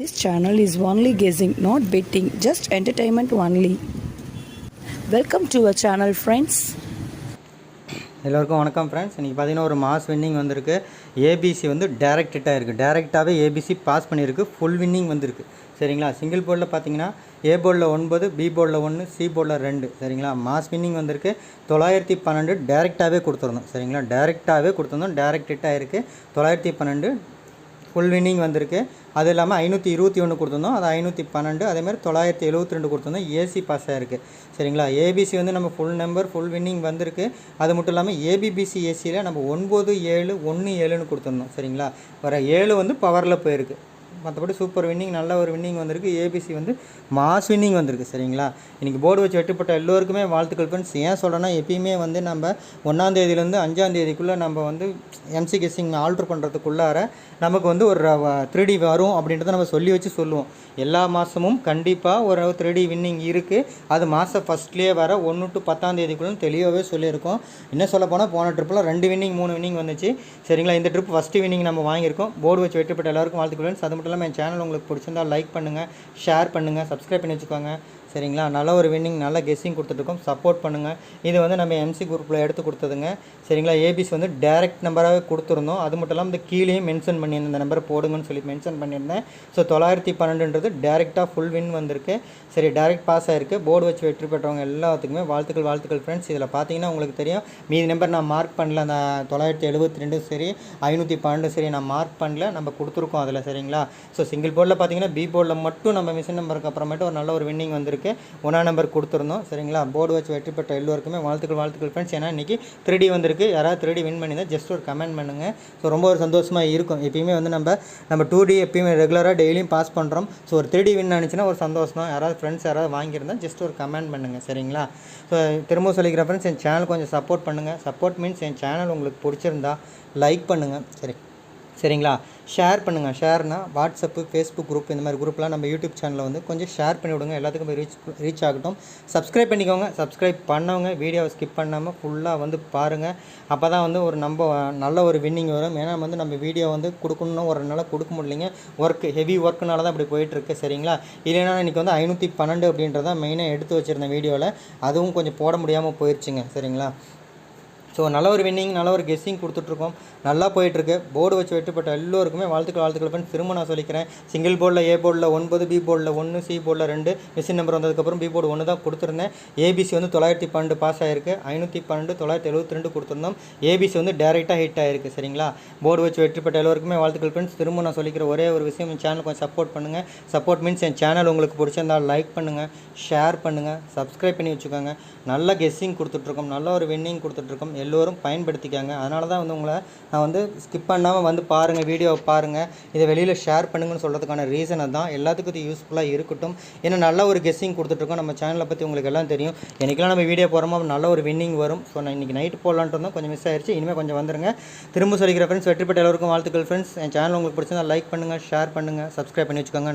This channel is only guessing, not betting, just entertainment only. Welcome to our channel friends எல்லோருக்கும் வணக்கம் friends இன்றைக்கி பார்த்தீங்கன்னா ஒரு mass winning வந்திருக்கு. ஏபிசி வந்து டைரக்ட் இருக்குது டேரெக்டாகவே ஏபிசி பாஸ் பண்ணியிருக்கு. ஃபுல் வின்னிங் வந்திருக்கு. சரிங்களா? சிங்கிள் போர்டில் பார்த்தீங்கன்னா ஏ போர்டில் ஒன்பது பி போர்டில் ஒன்று சி போர்டில் ரெண்டு. சரிங்களா? மாஸ் வின்னிங் வந்திருக்கு. தொள்ளாயிரத்தி பன்னெண்டு டேரெக்டாகவே கொடுத்துருந்தோம் சரிங்களா? டேரெக்டாகவே கொடுத்துருந்தோம். டேரெக்ட் ஹிட்டாக இருக்குது தொள்ளாயிரத்தி பன்னெண்டு ஃபுல் வின்னிங் வந்திருக்கு. அது இல்லாமல் ஐநூற்றி இருபத்தி ஒன்று கொடுத்துருந்தோம். அது ஐநூற்றி பன்னெண்டு அதேமாதிரி தொள்ளாயிரத்தி எழுபத்தி ரெண்டு கொடுத்துருந்தோம் ஏசி பாஸ் ஆயிருக்கு. சரிங்களா? ஏபிசி வந்து நம்ம ஃபுல் நம்பர் ஃபுல் வின்னிங் வந்திருக்கு. அது மட்டும் இல்லாமல் ஏபிபிசி ஏசியில் நம்ம ஒன்பது ஏழு ஒன்று ஏழுன்னு கொடுத்துருந்தோம். சரிங்களா? வர ஏழு வந்து பவரில் போயிருக்கு. மற்றபடி சூப்பர் வின்னிங் நல்ல ஒரு வின்னிங் வந்திருக்கு. ஏபிசி வந்து மாஸ் வின்னிங் வந்திருக்கு சரிங்களா? இன்றைக்கி போர்டு வச்சு வெட்டுப்பட்ட எல்லோருக்குமே வாழ்த்துக்கள் ஃப்ரெண்ட்ஸ் ஏன் சொல்கிறேன்னா எப்பயுமே வந்து நம்ம ஒன்றாந்தேதியிலேருந்து அஞ்சாந்தேதிக்குள்ளே நம்ம வந்து எம்சி கெஸ்ஸிங் ஆல்ட்ரு பண்ணுறதுக்குள்ளார நமக்கு வந்து ஒரு த்ரீ டி வரும் அப்படின்றத நம்ம சொல்லி வச்சு சொல்லுவோம். எல்லா மாதமும் கண்டிப்பாக ஒரு த்ரீ டி வின்னிங் இருக்குது அது மாதம் ஃபஸ்ட்லேயே வர ஒன்று டு பத்தாம் தேதிக்குள்ள தெளிவாகவே சொல்லியிருக்கோம். என்ன சொல்ல போனால் போன ட்ரிப்பில் ரெண்டு வின்னிங் மூணு வின்னிங் வந்துச்சு. சரிங்களா? இந்த ட்ரிப் ஃபஸ்ட்டு வின்னிங் நம்ம வாங்கியிருக்கோம். போர்டு வச்சு வெட்டுப்பட்ட எல்லாருக்கும் வாழ்த்துக்கள் அது மட்டும் மட்டும் என் சேனல் உங்களுக்கு பிடிச்சிருந்தா லைக் பண்ணுங்கள் ஷேர் பண்ணுங்கள் சப்ஸ்கிரைப் பண்ணி வச்சுக்கோங்க. சரிங்களா? நல்ல ஒரு வின்னிங் நல்ல கெஸ்ஸிங் கொடுத்துட்ருக்கோம். சப்போர்ட் பண்ணுங்கள் இது வந்து நம்ம எம்சி குரூப்பில் எடுத்து கொடுத்ததுங்க. சரிங்களா? ஏபிசி வந்து டேரெக்ட் நம்பராகவே கொடுத்துருந்தோம். அது மட்டும் இல்லாமல் இந்த கீழேயும் மென்ஷன் பண்ணியிருந்தேன். இந்த நம்பரை போடுங்கன்னு சொல்லி மென்ஷன் பண்ணியிருந்தேன். ஸோ தொள்ளாயிரத்தி பன்னெண்டுன்றது டேரெக்டாக ஃபுல் வின் வந்திருக்கு. சரி டேரெக்ட் பாஸ் ஆயிருக்கு. போர்டு வச்சு வெற்றி பெற்றவங்க எல்லாத்துக்குமே வாழ்த்துக்கள் வாழ்த்துக்கள் ஃப்ரெண்ட்ஸ் இதில் பார்த்தீங்கன்னா உங்களுக்கு தெரியும். மீதி நம்பர் நான் மார்க் பண்ணல. அந்த தொள்ளாயிரத்தி எழுபத்தி ரெண்டும் சரி ஐநூற்றி பன்னெண்டும் சரி நான் மார்க் பண்ணல. நம்ம கொடுத்துருக்கோம் அதில். சரிங்களா? ஸோ சிங்கிள் போர்டில் பார்த்தீங்கன்னா பி போர்டில் மட்டும் நம்ம மிஷின் நம்பருக்கு அப்புறமேட்டு ஒரு நல்ல ஒரு வின்னிங் வந்திருக்கு. ஒன்றா நம்பர் கொடுத்துருந்தோம். சரிங்களா? போர்டு வச்சு வெற்றி பெற்ற எல்லோருக்குமே வாழ்த்துக்கள் வாழ்த்துக்கள் ஃப்ரெண்ட்ஸ் ஏன்னா இன்றைக்கி த்ரீ வந்திருக்கு. யாராவது த்ரீ வின் பண்ணியிருந்தா ஜஸ்ட் ஒரு கமெண்ட் பண்ணுங்கள் ஸோ ரொம்ப ஒரு சந்தோஷமாக இருக்கும். எப்பயுமே வந்து நம்ம நம்ம டூ டி எப்பயுமே ரெகுலராக டெய்லியும் பாஸ் பண்ணுறோம் ஸோ ஒரு த்ரீ வின் ஆனிச்சுன்னா ஒரு சந்தோஷம். யாராவது ஃப்ரெண்ட்ஸ் யாராவது வாங்கியிருந்தா ஜஸ்ட் ஒரு கமெண்ட் பண்ணுங்கள் சரிங்களா? ஸோ திரும்ப சொல்லிக்கிற ஃப்ரெண்ட்ஸ் என் சேனல் கொஞ்சம் சப்போர்ட் பண்ணுங்கள் சப்போர்ட் மீன்ஸ் என் சேனல் உங்களுக்கு பிடிச்சிருந்தா லைக் பண்ணுங்கள் சரி. சரிங்களா? ஷேர் பண்ணுங்கள் ஷேர்னால் வாட்ஸ்அப்பு ஃபேஸ்புக் குரூப் இந்த மாதிரி குரூப்லாம் நம்ம யூடியூப் சேனலில் வந்து கொஞ்சம் ஷேர் பண்ணி விடுங்க. எல்லாத்துக்கும் ரீச் ரீச் ஆகட்டும். சப்ஸ்கிரைப் பண்ணிக்கோங்க. சப்ஸ்கிரைப் பண்ணவங்க வீடியோவை ஸ்கிப் பண்ணாமல் ஃபுல்லாக வந்து பாருங்கள் அப்போ தான் வந்து ஒரு நம்ம நல்ல ஒரு வின்னிங் வரும். ஏன்னா வந்து நம்ம வீடியோ வந்து கொடுக்கணும்னு ஒரு நாளாக கொடுக்க முடியலைங்க. ஒர்க் ஹெவி ஒர்க்குனால தான் இப்படி போயிட்டுருக்கு. சரிங்களா? இல்லைன்னா இன்றைக்கி வந்து ஐநூற்றி பன்னெண்டு அப்படின்றத மெயினாக எடுத்து வச்சுருந்தேன் வீடியோவில் அதுவும் கொஞ்சம் போட முடியாமல் போயிடுச்சுங்க சரிங்களா? ஸோ நல்ல ஒரு வின்னிங் நல்ல ஒரு கெஸ்ஸிங் கொடுத்துட்ருக்கோம். நல்லா போயிட்டுருக்கு போர்டு வச்சு வெட்டுப்பட்ட எல்லோருக்குமே வாழ்த்துக்கள் வாழ்த்துக்கள் பண்ணி திரும்ப நான் சொல்லிக்கிறேன். சிங்கிள் போர்டில் ஏ போர்டில் ஒன்பது பி போர்டில் ஒன்று சி போர்டில் ரெண்டு மிஷின் நம்பர் வந்ததுக்கப்புறம் பி போர்டு ஒன்று தான் கொடுத்துருந்தேன். ஏபிசி வந்து தொள்ளாயிரத்தி பன்னெண்டு பாஸ் ஆயிருக்கு. ஐநூற்றி பன்னெண்டு தொள்ளாயிரத்தி எழுபத்தி ரெண்டு கொடுத்துருந்தோம் ஏபிசி வந்து டேரெக்டாக ஹிட் ஆயிருக்கு சரிங்களா? போர்டு வச்சு வெற்றிப்பட்ட எல்லோருக்குமே வாழ்த்துக்கள் ஃப்ரெண்ட்ஸ் திரும்ப நான் சொல்லிக்கிற ஒரே ஒரு விஷயம் என் சேனல் கொஞ்சம் சப்போர்ட் பண்ணுங்கள் சப்போர்ட் மீன்ஸ் என் சேனல் உங்களுக்கு பிடிச்சிருந்தால் லைக் பண்ணுங்கள் ஷேர் பண்ணுங்கள் சப்ஸ்கிரைப் பண்ணி வச்சுக்கோங்க. நல்ல கெஸ்ஸிங் கொடுத்துட்ருக்கோம். நல்ல ஒரு வின்னிங் கொடுத்துட்ருக்கோம். எல்லோரும் பயன்படுத்திக்காங்க. அதனால தான் வந்து உங்களை நான் வந்து ஸ்கிப் பண்ணாமல் வந்து பாருங்கள் வீடியோவை பாருங்கள் இதை வெளியில் ஷேர் பண்ணுங்கன்னு சொல்கிறதுக்கான ரீசன் அதுதான் எல்லாத்துக்கும் இது யூஸ்ஃபுல்லாக இருக்கட்டும். ஏன்னா நல்ல ஒரு கெஸ்ஸிங் கொடுத்துட்ருக்கோம் நம்ம சேனலை பற்றி உங்களுக்கு எல்லாம் தெரியும். எனக்கெல்லாம் நம்ம வீடியோ போகிறோமோ நல்ல ஒரு வின்னிங் வரும். ஸோ நான் இன்றைக்கி நைட் போடலான்ட்டு இருந்தோம் கொஞ்சம் மிஸ் ஆயிடுச்சு இனிமேல் கொஞ்சம் வந்துருங்க. திரும்ப சொல்லிக்கிற ஃப்ரெண்ட்ஸ் வெற்றி பெற்ற எல்லோருக்கும் வாழ்த்துக்கள் ஃப்ரெண்ட்ஸ் என் சேனல் உங்களுக்கு பிடிச்சிருந்தா லைக் பண்ணுங்கள் ஷேர் பண்ணுங்கள் சப்ஸ்கிரைப் பண்ணி வச்சுக்கோங்க.